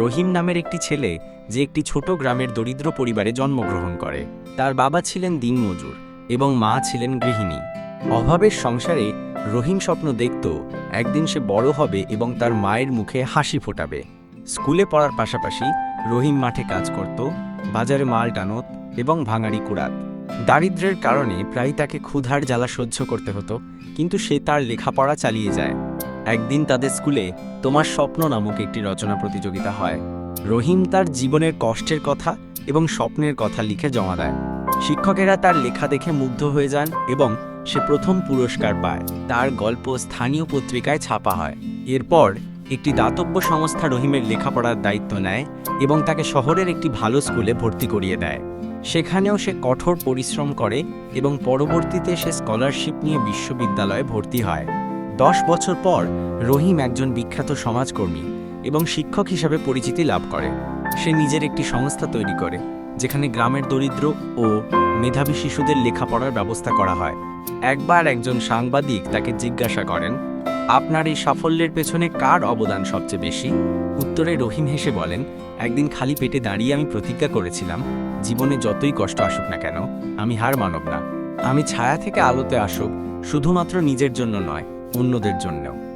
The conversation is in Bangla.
রহিম নামের একটি ছেলে যে একটি ছোট গ্রামের দরিদ্র পরিবারে জন্মগ্রহণ করে। তার বাবা ছিলেন দিনমজুর এবং মা ছিলেন গৃহিণী। অভাবের সংসারে রহিম স্বপ্ন দেখত একদিন সে বড় হবে এবং তার মায়ের মুখে হাসি ফোটাবে। স্কুলে পড়ার পাশাপাশি রহিম মাঠে কাজ করত, বাজারে মাল টানত এবং ভাঙাড়ি কুড়াত। দারিদ্র্যের কারণে প্রায় তাকে ক্ষুধার জ্বালা সহ্য করতে হতো, কিন্তু সে তার লেখাপড়া চালিয়ে যায়। একদিন তাদের স্কুলে তোমার স্বপ্ন নামক একটি রচনা প্রতিযোগিতা হয়। রহিম তার জীবনের কষ্টের কথা এবং স্বপ্নের কথা লিখে জমা দেয়। শিক্ষকেরা তার লেখা দেখে মুগ্ধ হয়ে যান এবং সে প্রথম পুরস্কার পায়। তার গল্প স্থানীয় পত্রিকায় ছাপা হয়। এরপর একটি দাতব্য সংস্থা রহিমের লেখাপড়ার দায়িত্ব নেয় এবং তাকে শহরের একটি ভালো স্কুলে ভর্তি করিয়ে দেয়। সেখানেও সে কঠোর পরিশ্রম করে এবং পরবর্তীতে সে স্কলারশিপ নিয়ে বিশ্ববিদ্যালয়ে ভর্তি হয়। দশ বছর পর রহিম একজন বিখ্যাত সমাজকর্মী এবং শিক্ষক হিসাবে পরিচিতি লাভ করে। সে নিজের একটি সংস্থা তৈরি করে, যেখানে গ্রামের দরিদ্র ও মেধাবী শিশুদের লেখাপড়ার ব্যবস্থা করা হয়। একবার একজন সাংবাদিক তাকে জিজ্ঞাসা করেন, আপনার এই সাফল্যের পেছনে কার অবদান সবচেয়ে বেশি? উত্তরে রহিম হেসে বলেন, একদিন খালি পেটে দাঁড়িয়ে আমি প্রতিজ্ঞা করেছিলাম, জীবনে যতই কষ্ট আসুক না কেন, আমি হার মানব না। আমি ছায়া থেকে আলোতে আসুক, শুধুমাত্র নিজের জন্য নয় অন্যদের জন্যও।